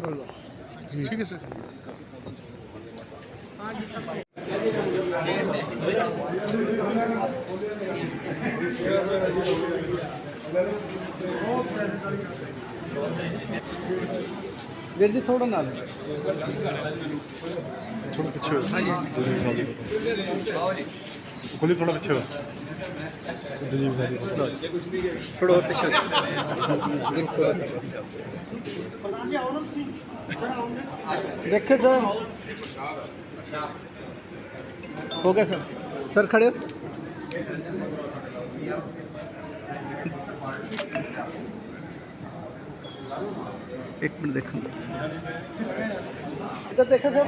ਕਰ ਲਓ ਠੀਕ ਹੈ ਸਰ ਵੀਰ ਜੀ ਥੋੜਾ ਨਾਲ ਥੋੜਾ ਪਿੱਛੇ ਹੋ ਹਾਂਜੀ ਕੋਲੀ ਥੋੜਾ ਪਿੱਛੇ ਹੋ ਜੀ ਥੋੜਾ ਹੋਰ ਪਿੱਛੇ ਦੇਖੋ ਸਰ ਹੋ ਗਿਆ ਸਰ ਸਰ ਖੜੇ ਹੋ ਇੱਕ ਮਿੰਟ ਦੇਖਣ ਦਿਓ ਇੱਧਰ ਦੇਖੋ ਸਰ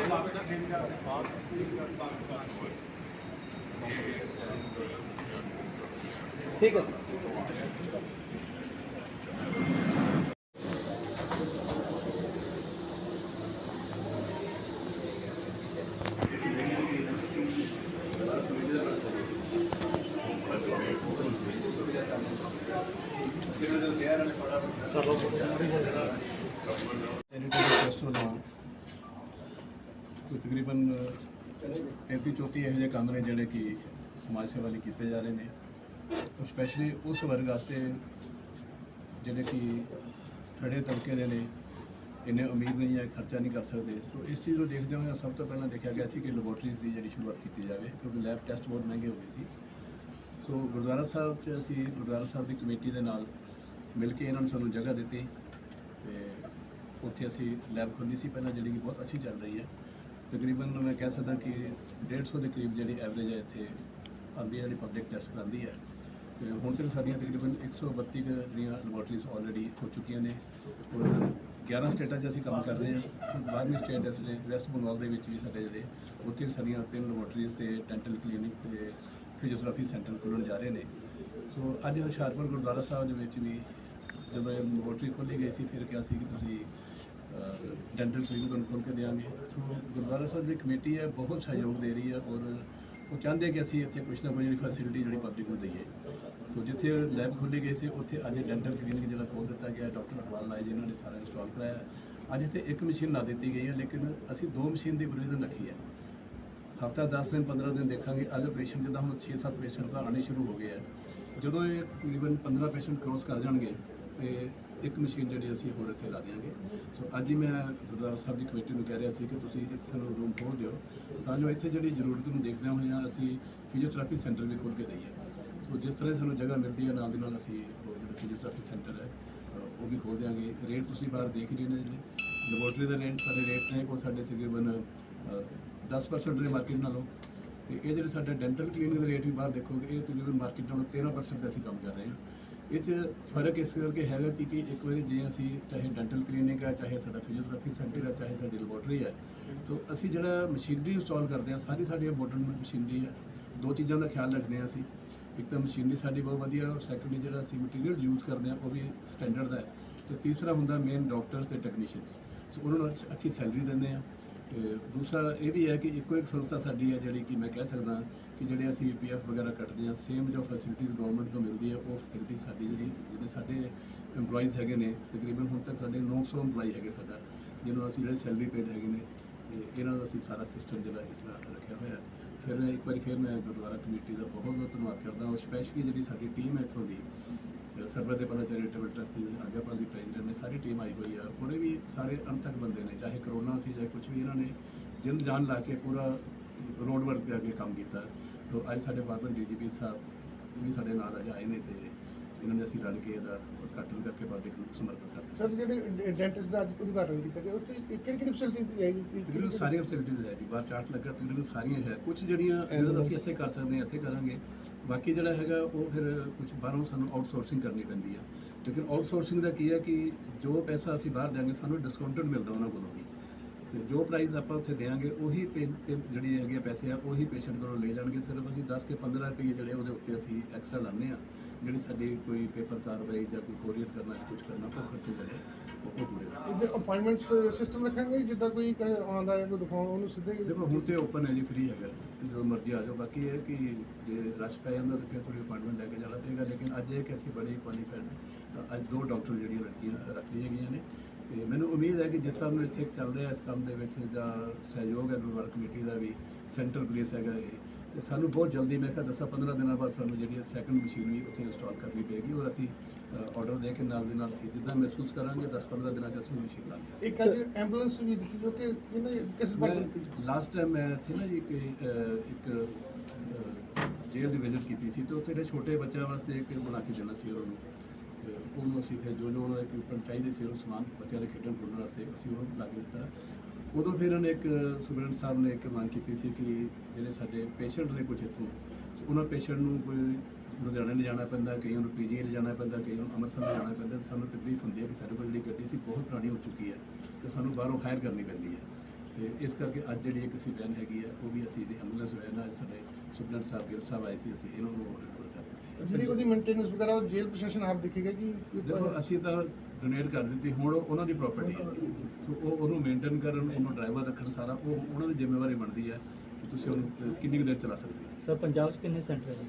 ਠੀਕ ਹੈ ਸਰ। ਤਕਰੀਬਨ 33 34 ਇਹੋ ਜਿਹੇ ਕੰਮ ਨੇ ਜਿਹੜੇ ਕਿ ਸਮਾਜ ਸੇਵਾ ਲਈ ਕੀਤੇ ਜਾ ਰਹੇ ਨੇ। ਸਪੈਸ਼ਲੀ ਉਸ ਵਰਗ ਵਾਸਤੇ ਜਿਹੜੇ ਕਿ ਥੜੇ ਤਬਕੇ ਦੇ ਨੇ, ਇੰਨੇ ਉਮੀਦ ਨਹੀਂ ਹੈ, ਖਰਚਾ ਨਹੀਂ ਕਰ ਸਕਦੇ। ਸੋ ਇਸ ਚੀਜ਼ ਨੂੰ ਦੇਖਦੇ ਹੋਏ ਸਭ ਤੋਂ ਪਹਿਲਾਂ ਦੇਖਿਆ ਗਿਆ ਸੀ ਕਿ ਲੈਬੋਰਟਰੀਜ਼ ਦੀ ਜਿਹੜੀ ਸ਼ੁਰੂਆਤ ਕੀਤੀ ਜਾਵੇ, ਕਿਉਂਕਿ ਲੈਬ ਟੈਸਟ ਬਹੁਤ ਮਹਿੰਗੇ ਹੋ ਗਏ ਸੀ। ਸੋ ਗੁਰਦੁਆਰਾ ਸਾਹਿਬ 'ਚ ਅਸੀਂ ਗੁਰਦੁਆਰਾ ਸਾਹਿਬ ਦੀ ਕਮੇਟੀ ਦੇ ਨਾਲ ਮਿਲ ਕੇ ਇਹਨਾਂ ਨੂੰ ਸਾਨੂੰ ਜਗ੍ਹਾ ਦਿੱਤੀ ਤੇ ਉੱਥੇ ਅਸੀਂ ਲੈਬ ਖੋਲ੍ਹੀ ਸੀ। ਪਹਿਲਾਂ ਜਿਹੜੀ ਕਿ ਬਹੁਤ ਅੱਛੀ ਚੱਲ ਰਹੀ ਹੈ। ਤਕਰੀਬਨ ਮੈਂ ਕਹਿ ਸਕਦਾ ਕਿ 150 ਦੇ ਕਰੀਬ ਜਿਹੜੀ ਐਵਰੇਜ ਹੈ ਇੱਥੇ ਆਉਂਦੀ ਹੈ, ਜਿਹੜੀ ਪਬਲਿਕ ਟੈਸਟ ਕਰਾਉਂਦੀ ਹੈ। ਤੇ ਹੁਣ ਤੱਕ ਸਾਡੀਆਂ ਤਕਰੀਬਨ 132 ਕੁ ਜਿਹੜੀਆਂ ਲੈਬੋਰਟਰੀਜ਼ ਆਲਰੇਡੀ ਹੋ ਚੁੱਕੀਆਂ ਨੇ ਔਰ 11 ਸਟੇਟਾਂ 'ਚ ਅਸੀਂ ਕੰਮ ਕਰ ਰਹੇ ਹਾਂ। 12ਵੀਂ ਸਟੇਟ ਇਸ ਲਈ ਵੈਸਟ ਬੰਗਾਲ ਦੇ ਵਿੱਚ ਵੀ ਸਾਡੇ ਜਿਹੜੇ, ਉੱਥੇ ਵੀ ਸਾਡੀਆਂ ਤਿੰਨ ਲੈਬੋਰਟਰੀਜ਼ ਤੇ ਡੈਂਟਲ ਕਲੀਨਿਕ ਤੇ ਫਿਜ਼ੀਓਥੈਰੇਪੀ ਸੈਂਟਰ ਖੁੱਲ੍ਹਣ ਜਾ ਰਹੇ ਨੇ। ਸੋ ਅੱਜ ਹੁਸ਼ਿਆਰਪੁਰ ਗੁਰਦੁਆਰਾ ਸਾਹਿਬ ਦੇ ਵਿੱਚ ਵੀ ਜਦੋਂ ਇਹ ਲੈਬੋਰਟਰੀ ਖੋਲ੍ਹੀ ਗਈ ਸੀ, ਫਿਰ ਕਿਹਾ ਸੀ ਕਿ ਤੁਸੀਂ ਡੈਂਟਲ ਕਲੀਨਿਕ ਨੂੰ ਖੋਲ੍ਹ ਕੇ ਦੇਵਾਂਗੇ ਸੋ ਗੁਰਦੁਆਰਾ ਸਾਹਿਬ ਦੀ ਕਮੇਟੀ ਹੈ, ਬਹੁਤ ਸਹਿਯੋਗ ਦੇ ਰਹੀ ਹੈ ਔਰ ਉਹ ਚਾਹੁੰਦੇ ਕਿ ਅਸੀਂ ਇੱਥੇ ਕੁਛ ਨਾ ਕੁਛ ਜਿਹੜੀ ਫੈਸਿਲਿਟੀ ਜਿਹੜੀ ਪਬਲਿਕ ਨੂੰ ਦਈਏ। ਸੋ ਜਿੱਥੇ ਲੈਬ ਖੋਲ੍ਹੀ ਗਈ ਸੀ, ਉੱਥੇ ਅੱਜ ਡੈਂਟਲ ਕਲੀਨਿਕ ਜਿਹੜਾ ਖੋਲ੍ਹ ਦਿੱਤਾ ਗਿਆ ਡਾਕਟਰ ਅਟਵਾਲ ਲਾਏ ਜਿਨ੍ਹਾਂ ਨੇ ਸਾਰਾ ਇੰਸਟਾਲ ਕਰਾਇਆ ਅੱਜ ਇੱਥੇ ਇੱਕ ਮਸ਼ੀਨ ਨਾ ਦਿੱਤੀ ਗਈ ਹੈ, ਲੇਕਿਨ ਅਸੀਂ ਦੋ ਮਸ਼ੀਨ ਦੀ ਪ੍ਰੋਵੀਜ਼ਨ ਰੱਖੀ ਹੈ। ਹਫਤਾ 10 ਦਿਨ 15 ਦਿਨ ਦੇਖਾਂਗੇ, ਅੱਜ ਪੇਸ਼ੈਂਟ ਜਿੱਦਾਂ ਹੁਣ 6-7 ਪੇਸ਼ੈਂਟ ਤਾਂ ਆਉਣੇ ਸ਼ੁਰੂ ਹੋ ਗਏ ਆ ਜਦੋਂ ਇਹ ਤਕਰੀਬਨ 15 ਪੇਸ਼ੈਂਟ ਕ੍ਰੋਸ ਕਰ ਜਾਣਗੇ, ਤੇ ਇੱਕ ਮਸ਼ੀਨ ਜਿਹੜੀ ਅਸੀਂ ਹੋਰ ਇੱਥੇ ਲਾ ਦਿਆਂਗੇ। ਸੋ ਅੱਜ ਹੀ ਮੈਂ ਗੁਰਦੁਆਰਾ ਸਾਹਿਬ ਦੀ ਕਮੇਟੀ ਨੂੰ ਕਹਿ ਰਿਹਾ ਸੀ ਕਿ ਤੁਸੀਂ ਇੱਕ ਸਾਨੂੰ ਰੂਮ ਖੋਲ੍ਹ ਦਿਓ। ਤਾਂ ਜੋ ਇੱਥੇ ਜਿਹੜੀ ਜ਼ਰੂਰਤ ਨੂੰ ਦੇਖਦਿਆਂ ਹੋਇਆਂ ਅਸੀਂ ਫਿਜ਼ੀਓਥੈਰੇਪੀ ਸੈਂਟਰ ਵੀ ਖੋਲ੍ਹ ਕੇ ਦਈਏ। ਸੋ ਜਿਸ ਤਰ੍ਹਾਂ ਸਾਨੂੰ ਜਗ੍ਹਾ ਮਿਲਦੀ ਹੈ ਨਾਲ ਦੀ ਨਾਲ ਅਸੀਂ ਉਹ ਜਿਹੜਾ ਫਿਜ਼ੀਓਥੈਰੇਪੀ ਸੈਂਟਰ ਹੈ ਉਹ ਵੀ ਖੋਲ੍ਹ ਦਿਆਂਗੇ। ਰੇਟ ਤੁਸੀਂ ਬਾਹਰ ਦੇਖ ਰਹੇ ਨੇ ਜੀ ਲੈਬੋਰਟਰੀ ਦਾ ਰੇਟ ਸਾਡੇ ਰੇਟ ਨੇ ਉਹ ਸਾਡੇ ਤਕਰੀਬਨ ਅ, 10% ਨੇ ਮਾਰਕੀਟ ਨਾਲੋਂ। ਤੇ ਇਹ ਜਿਹੜੇ ਸਾਡਾ ਡੈਂਟਲ ਕਲੀਨਿਕ ਦੇ ਰੇਟ ਵੀ ਬਾਹਰ ਦੇਖੋਗੇ ਇਹ ਤਕਰੀਬਨ ਮਾਰਕੀਟ ਨਾਲੋਂ 13% ਤੇ ਅਸੀਂ ਕੰਮ ਕਰ ਰਹੇ ਹਾਂ। ਇਹ 'ਚ ਫ਼ਰਕ ਇਸ ਕਰਕੇ ਹੈਗਾ ਕਿ ਕਿ ਇੱਕ ਵਾਰੀ ਜੇ ਅਸੀਂ ਚਾਹੇ ਡੈਂਟਲ ਕਲੀਨਿਕ ਹੈ ਚਾਹੇ ਸਾਡਾ ਫਿਜ਼ੀਓਥੈਰੇਪੀ ਸੈਂਟਰ ਹੈ ਚਾਹੇ ਸਾਡੀ ਲੈਬੋਰਟਰੀ ਹੈ ਤਾਂ ਅਸੀਂ ਜਿਹੜਾ ਮਸ਼ੀਨਰੀ ਇੰਸਟਾਲ ਕਰਦੇ ਹਾਂ ਸਾਰੀ ਸਾਡੀ ਮਾਡਰਨ ਮਸ਼ੀਨਰੀ ਹੈ ਦੋ ਚੀਜ਼ਾਂ ਦਾ ਖਿਆਲ ਰੱਖਦੇ ਹਾਂ ਅਸੀਂ। ਇੱਕ ਤਾਂ ਮਸ਼ੀਨਰੀ ਸਾਡੀ ਬਹੁਤ ਵਧੀਆ, ਔਰ ਸੈਕੰਡਲੀ ਜਿਹੜਾ ਅਸੀਂ ਮਟੀਰੀਅਲ ਯੂਜ਼ ਕਰਦੇ ਹਾਂ ਉਹ ਵੀ ਸਟੈਂਡਰਡ ਦਾ ਹੈ। ਤੇ ਤੀਸਰਾ ਹੁੰਦਾ ਮੇਨ ਡਾਕਟਰਸ ਤੇ ਟੈਕਨੀਸ਼ੀਅਨਸ ਸੋ ਉਹਨਾਂ ਨੂੰ ਅੱਛ- ਅੱਛੀ ਸੈਲਰੀ ਦਿੰਦੇ ਆ। ਤੇ ਦੂਸਰਾ ਇਹ ਵੀ ਹੈ ਕਿ ਇੱਕੋ ਇੱਕ ਸੰਸਥਾ ਸਾਡੀ ਹੈ ਜਿਹੜੀ ਕਿ ਮੈਂ ਕਹਿ ਸਕਦਾ ਕਿ ਜਿਹੜੇ ਅਸੀਂ ਪੀਐਫ ਵਗੈਰਾ ਕੱਟਦੇ ਹਾਂ ਸੇਮ ਜੋ ਫੈਸਿਲਿਟੀਜ਼ ਗਵਰਨਮੈਂਟ ਤੋਂ ਮਿਲਦੀ ਹੈ, ਉਹ ਫੈਸਿਲਿਟੀ ਸਾਡੀ ਜਿਹੜੀ ਜਿਹੜੇ ਸਾਡੇ EMPLOYEES ਹੈਗੇ ਨੇ, ਤਕਰੀਬਨ ਹੁਣ ਤੱਕ ਸਾਡੇ 900 EMPLOYEE ਹੈਗੇ ਸਾਡਾ, ਜਿਹਨਾਂ ਅਸੀਂ ਜਿਹੜੇ ਸੈਲਰੀ ਪੇਡ ਹੈਗੇ ਨੇ, ਤੇ ਇਹਨਾਂ ਦਾ ਅਸੀਂ ਸਾਰਾ ਸਿਸਟਮ ਜਿਹੜਾ ਇਸ ਤਰ੍ਹਾਂ ਰੱਖਿਆ ਹੋਇਆ ਫਿਰ ਇੱਕ ਵਾਰੀ ਫਿਰ ਮੈਂ ਗੁਰਦੁਆਰਾ ਕਮੇਟੀ ਦਾ ਬਹੁਤ ਬਹੁਤ ਧੰਨਵਾਦ ਕਰਦਾ ਹਾਂ ਸਪੈਸ਼ਲੀ ਜਿਹੜੀ ਸਾਡੀ ਟੀਮ ਹੈ ਇੱਥੋਂ ਦੀ ਸਰਬਤ ਦੇ ਭਲਾ ਚੈਰੀਟੇਬਲ ਟਰਸਟ ਦੀ ਆਗਿਆਪਾਲ ਦੀ ਪ੍ਰੈਜ਼ੀਡੈਂਟ ਨੇ ਸਾਰੀ ਟੀਮ ਆਈ ਹੋਈ ਆ। ਉਹਨੇ ਵੀ ਸਾਰੇ ਅੰਤਕ ਬੰਦੇ ਨੇ ਚਾਹੇ ਕਰੋਨਾ ਸੀ ਚਾਹੇ ਕੁਝ ਵੀ ਇਹਨਾਂ ਨੇ ਜਿੰਦ ਜਾਨ ਲਾ ਕੇ ਪੂਰਾ ਰੋਡ ਵਰਕ ਤੇ ਆ ਕੇ ਕੰਮ ਕੀਤਾ। ਤੋ ਅੱਜ ਸਾਡੇ ਫਾਰਮਰ ਡੀਜੀਪੀ ਸਾਹਿਬ ਵੀ ਸਾਡੇ ਨਾਲ ਅੱਜ ਆਏ ਨੇ ਤੇ ਇਹਨਾਂ ਨੇ ਅਸੀਂ ਰਲ ਕੇ ਇਹਦਾ ਉਦਘਾਟਨ ਕਰਕੇ ਪਬਲਿਕ ਨੂੰ ਸਮਰਪਿਤ ਕਰ ਸਰ ਜਿਹੜੇ ਡੈਂਟਿਸਟ ਦਾ ਅੱਜ ਉਦਘਾਟਨ ਕੀਤਾ ਗਿਆ ਉੱਥੇ ਕਿਹੜੀ ਕਿਹੜੀ ਫੈਸਿਲਿਟੀ ਹੈਗੀ ਤਕਰੀਬਨ ਸਾਰੀਆਂ ਫੈਸਿਲਿਟੀਜ਼ ਹੈ ਜੀ ਬਾਹਰ ਚਾਰਟ ਲੱਗਾ ਤਕਰੀਬਨ ਸਾਰੀਆਂ ਹੈ। ਕੁਝ ਜਿਹੜੀਆਂ ਜਿਹੜਾ ਅਸੀਂ ਇੱਥੇ ਕਰ ਸਕਦੇ ਹਾਂ ਇੱਥੇ ਕਰਾਂਗੇ। ਬਾਕੀ ਜਿਹੜਾ ਹੈਗਾ ਉਹ ਫਿਰ ਕੁਝ ਬਾਹਰੋਂ ਸਾਨੂੰ ਆਊਟਸੋਰਸਿੰਗ ਕਰਨੀ ਪੈਂਦੀ ਆ। ਲੇਕਿਨ ਆਊਟਸੋਰਸਿੰਗ ਦਾ ਕੀ ਹੈ ਕਿ ਜੋ ਪੈਸਾ ਅਸੀਂ ਬਾਹਰ ਦਿਆਂਗੇ, ਸਾਨੂੰ ਡਿਸਕਾਊਂਟਡ ਮਿਲਦਾ ਉਹਨਾਂ ਕੋਲੋਂ ਵੀ। ਤੇ ਜੋ ਪ੍ਰਾਈਸ ਆਪਾਂ ਉੱਥੇ ਦੇਾਂਗੇ ਉਹੀ ਪੇ- ਪੇ- ਜਿਹੜੀ ਹੈਗੀ ਪੈਸੇ ਆ, ਉਹੀ ਪੇਸ਼ੈਂਟ ਕੋਲੋਂ ਲੈ ਜਾਣਗੇ। ਸਿਰਫ ਅਸੀਂ 10 ਕੇ 15 ਰੁਪਏ ਜਿਹੜੇ ਉਹਦੇ ਉੱਤੇ ਅਸੀਂ ਐਕਸਟਰਾ ਲਾਉਂਦੇ ਆ, ਜਿਹੜੀ ਸਾਡੀ ਕੋਈ ਪੇਪਰ ਕਾਰਵਾਈ ਜਾਂ ਕੋਈ ਕੋਰੀਅਰ ਕਰਨਾ ਜਾਂ ਕੁਝ ਕਰਨਾ, ਉਹ ਖਰਚੇ ਜਿਹੜੇ ਉਹ ਇਹਦੇ ਅਪਾਇੰਟਮੈਂਟ ਸਿਸਟਮ ਰੱਖਾਂਗੇ ਜਿੱਦਾਂ ਕੋਈ ਕ- ਆਉਂਦਾ ਹੈ, ਕੋਈ ਦਿਖਾਉਣ, ਉਹਨੂੰ ਸਿੱਧੇ ਦੇਖੋ, ਹੁਣ ਤੇ ਓਪਨ ਹੈ ਜੀ ਫ੍ਰੀ ਹੈਗਾ। ਜਦੋਂ ਮਰਜ਼ੀ ਆ ਜਾਓ। ਬਾਕੀ ਇਹ ਹੈ ਕਿ ਜੇ ਰਸ਼ ਪੈ ਜਾਂਦਾ ਤਾਂ ਫਿਰ ਥੋੜੀ ਅਪਾਇੰਟਮੈਂਟ ਲੈ ਕੇ ਜਾਣਾ ਪਏਗਾ। ਲੇਕਿਨ ਅੱਜ ਇਹ ਕਿ ਅਸੀਂ ਬੜੀ ਕੁਆਲੀਫਾਈਡ ਅੱਜ ਦੋ ਡਾਕਟਰ ਜਿਹੜੀਆਂ ਲੜਕੀਆਂ ਰੱਖ ਲਈਆਂ ਗਈਆਂ ਨੇ। ਤੇ ਮੈਨੂੰ ਉਮੀਦ ਹੈ ਕਿ ਜਿਸ ਹਿਸਾਬ ਨਾਲ ਇੱਥੇ ਚੱਲ ਰਿਹਾ ਇਸ ਕੰਮ ਦੇ ਵਿੱਚ, ਜਾਂ ਸਹਿਯੋਗ ਹੈ ਗੁਰਦੁਆਰਾ ਕਮੇਟੀ ਦਾ ਵੀ ਸੈਂਟਰਲ ਪਲੇਸ ਹੈਗਾ ਇਹ। ਤੇ ਸਾਨੂੰ ਬਹੁਤ ਜਲਦੀ, ਮੈਂ ਕਿਹਾ 10 15 ਦਿਨਾਂ ਬਾਅਦ ਸਾਨੂੰ ਜਿਹੜੀ ਹੈ ਸੈਕੰਡ ਮਸ਼ੀਨ ਉੱਥੇ ਇੰਸਟਾਲ ਕਰਨੀ ਪਏਗੀ। ਔਰ ਅਸੀਂ ਆਰਡਰ ਦੇ ਕੇ ਨਾਲ ਦੇ ਨਾਲ ਅਸੀਂ ਜਿੱਦਾਂ ਮਹਿਸੂਸ ਕਰਾਂਗੇ 10 15 ਦਿਨਾਂ 'ਚ ਅਸੀਂ ਲਾ ਲਵਾਂਗੇ ਇੱਕ ਅੱਜ ਐਂਬੂਲੈਂਸ ਵੀ ਦਿੱਤੀ ਜੋ ਕਿ ਇਹਨਾਂ ਕਿਸ ਦੀ ਲਾਸਟ ਟਾਈਮ ਮੈਂ ਇੱਥੇ ਨਾ ਜੀ ਇੱਕ ਇੱਕ ਜੇਲ੍ਹ ਦੀ ਵਿਜ਼ਿਟ ਕੀਤੀ ਸੀ ਤੇ ਉੱਥੇ ਜਿਹੜੇ ਛੋਟੇ ਬੱਚਿਆਂ ਵਾਸਤੇ ਇੱਕ ਬਣਾ ਕੇ ਦੇਣਾ ਸੀ ਉਹਨਾਂ ਨੂੰ। ਉਹਨੂੰ ਅਸੀਂ ਫਿਰ ਜੋ ਜੋ ਉਹਨਾਂ ਦੇ ਇਕਵਿਪਮੈਂਟ ਚਾਹੀਦੇ ਸੀ ਉਹ ਸਮਾਨ ਬੱਚਿਆਂ ਦੇ ਖੇਡਣ ਖੁੱਲਣ ਵਾਸਤੇ ਅਸੀਂ ਉਹਨੂੰ ਲਾ ਕੇ ਦਿੱਤਾ। ਉਦੋਂ ਫਿਰ ਇਹਨਾਂ ਨੇ ਇੱਕ ਸੁਬਰੰਟ ਸਾਹਿਬ ਨੇ ਇੱਕ ਮੰਗ ਕੀਤੀ ਸੀ ਕਿ ਜਿਹੜੇ ਸਾਡੇ ਪੇਸ਼ੈਂਟ ਨੇ ਕੁਝ ਇੱਥੋਂ ਉਹਨਾਂ ਪੇਸ਼ੈਂਟ ਨੂੰ ਕੋਈ ਲੁਧਿਆਣੇ ਲਿਜਾਣਾ ਪੈਂਦਾ ਕਈਆਂ ਨੂੰ ਪੀਜੀਆਈ ਲਿਜਾਣਾ ਪੈਂਦਾ ਕਈਆਂ ਨੂੰ ਅੰਮ੍ਰਿਤਸਰ ਲਿਜਾਣਾ ਪੈਂਦਾ ਸਾਨੂੰ ਤਕਲੀਫ ਹੁੰਦੀ ਹੈ ਕਿ ਸਾਡੇ ਕੋਲ ਜਿਹੜੀ ਗੱਡੀ ਸੀ ਬਹੁਤ ਪੁਰਾਣੀ ਹੋ ਚੁੱਕੀ ਹੈ ਤੇ ਸਾਨੂੰ ਬਾਹਰੋਂ ਹਾਇਰ ਕਰਨੀ ਪੈਂਦੀ ਹੈ। ਤੇ ਇਸ ਕਰਕੇ ਅੱਜ ਜਿਹੜੀ ਇੱਕ ਅਸੀਂ ਵੈਨ ਹੈਗੀ ਹੈ ਉਹ ਵੀ ਅਸੀਂ ਜਿਹੜੀ ਐਂਬੂਲੈਂਸ ਵੈਨ ਆ ਸਾਡੇ ਸੁਪਰਡੈਂਟ ਸਾਹਿਬ ਗਿੱਲ ਸਾਹਿਬ ਆਏ ਸੀ ਅਸੀਂ ਇਹਨਾਂ ਨੂੰ ਰਿਪੋਰਟ ਕਰ ਦਿੱਤੀ ਜਿਹੜੀ ਉਹਦੀ ਮੇਨਟੇਨੈਂਸ ਵਗੈਰਾ ਉਹ ਜੇਲ੍ਹ ਪ੍ਰਸ਼ਾਸਨ ਆਪ ਦੇਖੇਗਾ ਕਿ ਦੇਖੋ ਅਸੀਂ ਤਾਂ ਡੋਨੇਟ ਕਰ ਦਿੱਤੀ ਹੁਣ ਉਹ ਉਹਨਾਂ ਦੀ ਪ੍ਰਾਪਰਟੀ ਹੈ। ਸੋ ਉਹ ਉਹਨੂੰ ਮੇਨਟੇਨ ਕਰਨ ਉਹਨੂੰ ਡਰਾਈਵਰ ਰੱਖਣ ਸਾਰਾ ਉਹ ਉਹਨਾਂ ਦੀ ਜ਼ਿੰਮੇਵਾਰੀ ਬਣਦੀ ਹੈ ਕਿ ਤੁਸੀਂ ਉਹਨੂੰ ਕਿੰਨੀ ਕੁ ਦੇਰ ਚਲਾ ਸਕਦੇ ਹੋ। ਸਰ, ਪੰਜਾਬ 'ਚ ਕਿੰਨੇ ਸੈਂਟਰ ਹੈ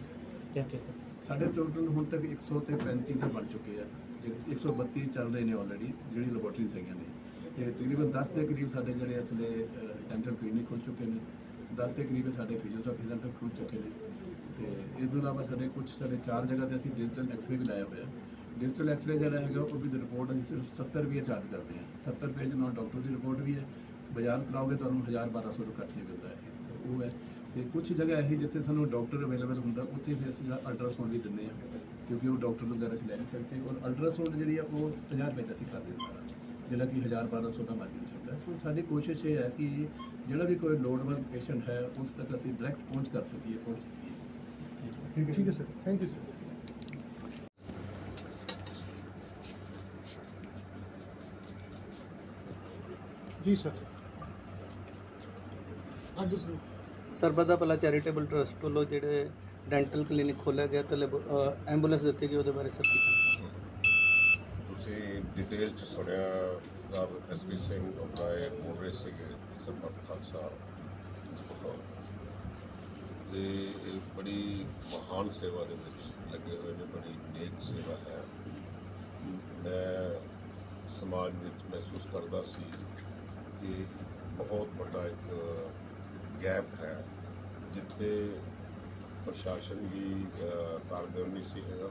ਕੈਂਚਰ ਸਰ? ਸਾਡੇ ਟੋਟਲ ਹੁਣ ਤੱਕ 100 ਤੇ 35 ਤਾਂ ਬਣ ਚੁੱਕੇ ਆ, ਜਿਹੜੇ 132 ਚੱਲ ਰਹੇ ਨੇ ਆਲਰੇਡੀ ਜਿਹੜੀ ਲੈਬੋਰਟਰੀਜ਼ ਹੈਗੀਆਂ ਨੇ। ਤੇ ਤਕਰੀਬਨ 10 ਦੇ ਕਰੀਬ ਸਾਡੇ ਜਿਹੜੇ ਅਸਲੇ ਡੈਂਟਲ ਕਲੀਨਿਕ ਖੁੱਲ ਚੁੱਕੇ ਨੇ 10 ਦੇ ਕਰੀਬ ਸਾਡੇ ਫਿਜ਼ੀਓਥੈਰੇਪੀ ਸੈਂਟਰ ਖੁੱਲ ਚੁੱਕੇ ਨੇ। ਤੇ ਇਸ ਤੋਂ ਇਲਾਵਾ ਸਾਡੇ ਕੁਝ ਸਾਡੇ ਚਾਰ ਜਗ੍ਹਾ ਤੇ ਅਸੀਂ ਡਿਜੀਟਲ ਐਕਸਰੇ ਵੀ ਲਾਇਆ ਹੋਇਆ। ਡਿਜੀਟਲ ਐਕਸਰੇ ਜਿਹੜਾ ਹੈਗਾ, ਉਹ ਵੀ ਰਿਪੋਰਟ ਅਸੀਂ ਸਿਰਫ 70 ਰੁਪਏ ਚਾਰਜ ਕਰਦੇ ਹਾਂ। 70 ਰੁਪਏ ਦੇ ਨਾਲ ਡਾਕਟਰ ਦੀ ਰਿਪੋਰਟ ਵੀ ਹੈ। ਬਾਜ਼ਾਰ ਕਰਾਓਗੇ, ਤੁਹਾਨੂੰ 1000 1200 ਤੋਂ ਘੱਟ ਨਹੀਂ ਮਿਲਦਾ ਹੈ। ਉਹ ਹੈ। ਤੇ ਕੁਝ ਜਗ੍ਹਾ ਇਹੀ ਜਿੱਥੇ ਸਾਨੂੰ ਡਾਕਟਰ ਅਵੇਲੇਬਲ ਹੁੰਦਾ ਉੱਥੇ ਫਿਰ ਅਸੀਂ ਅਲਟਰਾਸਾਊਂਡ ਵੀ ਦਿੰਦੇ ਹਾਂ ਕਿਉਂਕਿ ਉਹ ਡਾਕਟਰ ਤੋਂ ਵਗੈਰਾ ਅਸੀਂ ਲੈ ਨਹੀਂ ਸਕਦੇ ਔਰ ਅਲਟਰਾਸਾਊਂਡ ਜਿਹੜੀ ਆ ਉਹ 50 ਰੁਪਏ 'ਚ ਅਸੀਂ ਕਰ ਦਿੰਦੇ ਹਾਂ। ਜਿਹੜਾ ਕਿ 1000 1200 ਦਾ ਮਾਰਕੀਟ ਚੱਲਦਾ ਸੋ ਸਾਡੀ ਕੋਸ਼ਿਸ਼ ਇਹ ਹੈ ਕਿ ਜਿਹੜਾ ਵੀ ਕੋਈ ਲੋੜਵੰਦ ਪੇਸ਼ੈਂਟ ਹੈ ਉਸ ਤੱਕ ਅਸੀਂ ਡਾਇਰੈਕਟ ਪਹੁੰਚ ਕਰ ਸਕੀਏ ਪਹੁੰਚ ਸਕੀਏ। ਠੀਕ ਹੈ sir thank you sir ji sir ਅੱਜ ਸਰਬੱਤ ਭਲਾ ਚੈਰੀਟੇਬਲ ਟਰਸਟ ਵੱਲੋਂ ਜਿਹੜੇ ਡੈਂਟਲ ਕਲੀਨਿਕ ਖੋਲ੍ਹਿਆ ਗਿਆ ਤੇ ਲੈਬ ਅ, ਐਂਬੂਲੈਂਸ ਦਿੱਤੀ ਗਈ ਉਹਦੇ ਬਾਰੇ ਸਰ ਕੀ ਕਹਿਣਾ ਚਾਹੁੰਦੇ ਤੁਸੀਂ ਡਿਟੇਲ ਚ ਸੁਣਿਆ ਸਰਦਾਰ ਐਸਪੀ ਸਿੰਘ ਉਪਰਾਏ ਬੋਲ ਰਹੇ ਸੀਗੇ ਸਰਬੱਤ ਖਾਲਸਾ ਤੇ ਇਹ ਬੜੀ ਮਹਾਨ ਸੇਵਾ ਦੇ ਵਿੱਚ ਲੱਗੇ ਹੋਏ ਨੇ ਬੜੀ ਨੇਕ ਸੇਵਾ ਹੈ। ਮੈਂ ਸਮਾਜ ਵਿੱਚ ਮਹਿਸੂਸ ਕਰਦਾ ਸੀ ਕਿ ਬਹੁਤ ਵੱਡਾ ਇੱਕ ਗੈਪ ਹੈ, ਜਿੱਥੇ ਪ੍ਰਸ਼ਾਸਨ ਵੀ ਕਾਰਗਰ ਨਹੀਂ ਸੀ ਹੈਗਾ।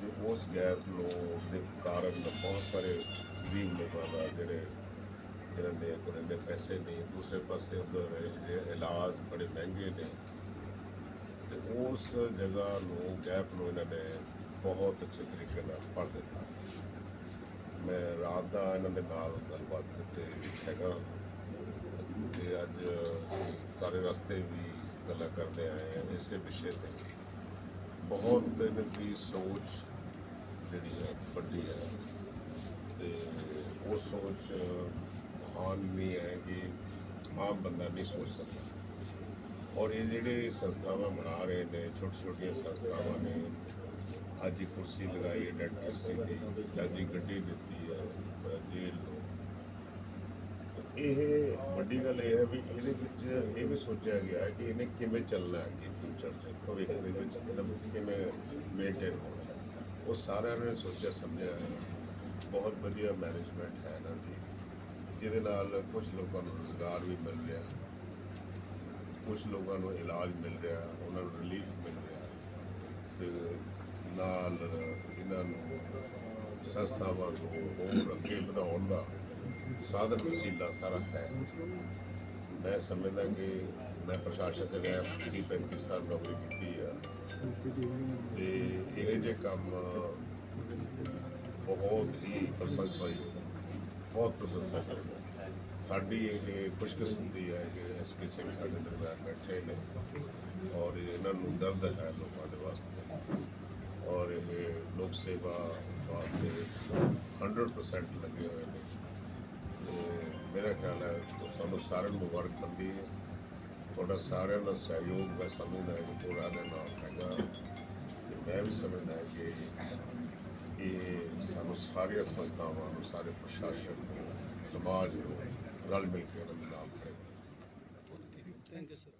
ਤੇ ਉਸ ਗੈਪ ਨੂੰ ਦੇ ਕਾਰਨ ਬਹੁਤ ਸਾਰੇ ਗਰੀਬ ਲੋਕਾਂ ਦਾ ਜਿਹੜੇ ਇਹਨਾਂ ਦੇ ਕੋਲ ਇੰਨੇ ਪੈਸੇ ਨਹੀਂ ਦੂਸਰੇ ਪਾਸੇ ਉਧਰ ਜਿਹੜੇ ਇਲਾਜ ਬੜੇ ਮਹਿੰਗੇ ਨੇ। ਤੇ ਉਸ ਜਗ੍ਹਾ ਨੂੰ ਗੈਪ ਨੂੰ ਇਹਨਾਂ ਨੇ ਬਹੁਤ ਅੱਛੇ ਤਰੀਕੇ ਨਾਲ ਭਰ ਦਿੱਤਾ। ਮੈਂ ਰਾਤ ਦਾ ਇਹਨਾਂ ਦੇ ਨਾਲ ਗੱਲਬਾਤ ਤੇ ਹੈਗਾ। ਤੇ ਅੱਜ ਅਸੀਂ ਸਾਰੇ ਰਸਤੇ ਵੀ ਗੱਲਾਂ ਕਰਦੇ ਆਏ ਹਾਂ ਇਸੇ ਵਿਸ਼ੇ ਤੇ। ਬਹੁਤ ਦਿਨ ਦੀ ਸੋਚ ਜਿਹੜੀ ਹੈ, ਵੱਡੀ ਹੈ। ਤੇ ਉਹ ਸੋਚ ਮਹਾਨ ਨਹੀਂ ਹੈ ਕਿ ਆਮ ਬੰਦਾ ਨਹੀਂ ਸੋਚ ਸਕਦਾ। ਔਰ ਇਹ ਜਿਹੜੇ ਸੰਸਥਾਵਾਂ ਬਣਾ ਰਹੇ ਨੇ ਛੋਟੀ ਛੋਟੀਆਂ ਸੰਸਥਾਵਾਂ ਨੇ, ਅੱਜ ਹੀ ਕੁਰਸੀ ਲਗਾਈ ਹੈ ਡੈਂਟਿਸਟਰੀ ਦੀ, ਅੱਜ ਹੀ ਗੱਡੀ ਦਿੱਤੀ ਹੈ ਅਹ ਜੇਲ੍ਹ ਨੂੰ ਇਹ ਵੱਡੀ ਗੱਲ ਇਹ ਹੈ ਵੀ ਇਹਦੇ ਵਿੱਚ ਇਹ ਵੀ ਸੋਚਿਆ ਗਿਆ ਹੈ ਕਿ ਇਹਨੇ ਕਿਵੇਂ ਚੱਲਣਾ ਅੱਗੇ ਫਿਊਚਰ ਚ, ਭਵਿੱਖ ਦੇ ਵਿੱਚ ਇਹਦਾ ਕਿਵੇਂ ਮੇਨਟੇਨ ਹੋਣਾ ਉਹ ਸਾਰਿਆਂ ਨੇ ਸੋਚਿਆ, ਸਮਝਿਆ ਬਹੁਤ ਵਧੀਆ ਮੈਨੇਜਮੈਂਟ ਹੈ ਇਹਨਾਂ ਦੀ, ਜਿਹਦੇ ਨਾਲ ਕੁਝ ਲੋਕਾਂ ਨੂੰ ਰੋਜ਼ਗਾਰ ਵੀ ਮਿਲ ਰਿਹਾ ਕੁਝ ਲੋਕਾਂ ਨੂੰ ਇਲਾਜ ਮਿਲ ਰਿਹਾ ਉਹਨਾਂ ਨੂੰ ਰਿਲੀਫ ਮਿਲ ਰਿਹਾ ਤੇ ਨਾਲ ਇਹਨਾਂ ਨੂੰ ਸੰਸਥਾਵਾਂ ਨੂੰ ਹੋਰ ਅੱਗੇ ਵਧਾਉਣ ਦਾ ਸਾਧਨ ਵਸੀਲਾ ਸਾਰਾ ਹੈ। ਮੈਂ ਸਮਝਦਾ ਕਿ ਮੈਂ ਪ੍ਰਸ਼ਾਸਨ ਦੇ ਰਿਹਾ 30 35 ਸਾਲ ਨੌਕਰੀ ਕੀਤੀ ਆ। ਤੇ ਇਹ ਜੇ ਕੰਮ ਬਹੁਤ ਹੀ ਪ੍ਰਸ਼ੰਸਨਯੋਗ ਬਹੁਤ ਪ੍ਰਸ਼ੰਸਨਯੋਗ ਸਾਡੀ ਇਹ ਖੁਸ਼ਕਿਸਮਤੀ ਹੈ ਕਿ ਐਸਪੀ ਸਿੰਘ ਸਾਡੇ ਦਰਬਾਰ ਬੈਠੇ ਨੇ ਔਰ ਇਹਨਾਂ ਨੂੰ ਦਰਦ ਹੈ ਲੋਕਾਂ ਦੇ ਵਾਸਤੇ। ਔਰ ਇਹ ਲੋਕ ਸੇਵਾ ਵਾਸਤੇ 100% ਲੱਗੇ ਹੋਏ ਨੇ। ਮੇਰਾ ਖਿਆਲ ਹੈ ਕਿ ਸਾਨੂੰ ਸਾਰਿਆਂ ਨੂੰ ਮੁਬਾਰਕਬੰਦੀ ਹੈ। ਤੁਹਾਡਾ ਸਾਰਿਆਂ ਦਾ ਸਹਿਯੋਗ ਮੈਂ ਸਮਝਦਾ ਹੈ ਕਿ ਪੂਰਾ ਦੇ ਨਾਲ ਹੈਗਾ। ਤੇ ਮੈਂ ਵੀ ਸਮਝਦਾ ਕਿ ਇਹ ਸਾਨੂੰ ਸਾਰੀਆਂ ਸੰਸਥਾਵਾਂ ਨੂੰ, ਸਾਰੇ ਪ੍ਰਸ਼ਾਸਨ ਨੂੰ, ਸਮਾਜ ਨੂੰ ਰਲ ਮਿਲ ਕੇ ਇਹਨਾਂ ਦਾ ਨਾਲ ਖੜੇ ਥੈਂਕ ਯੂ ਸਰ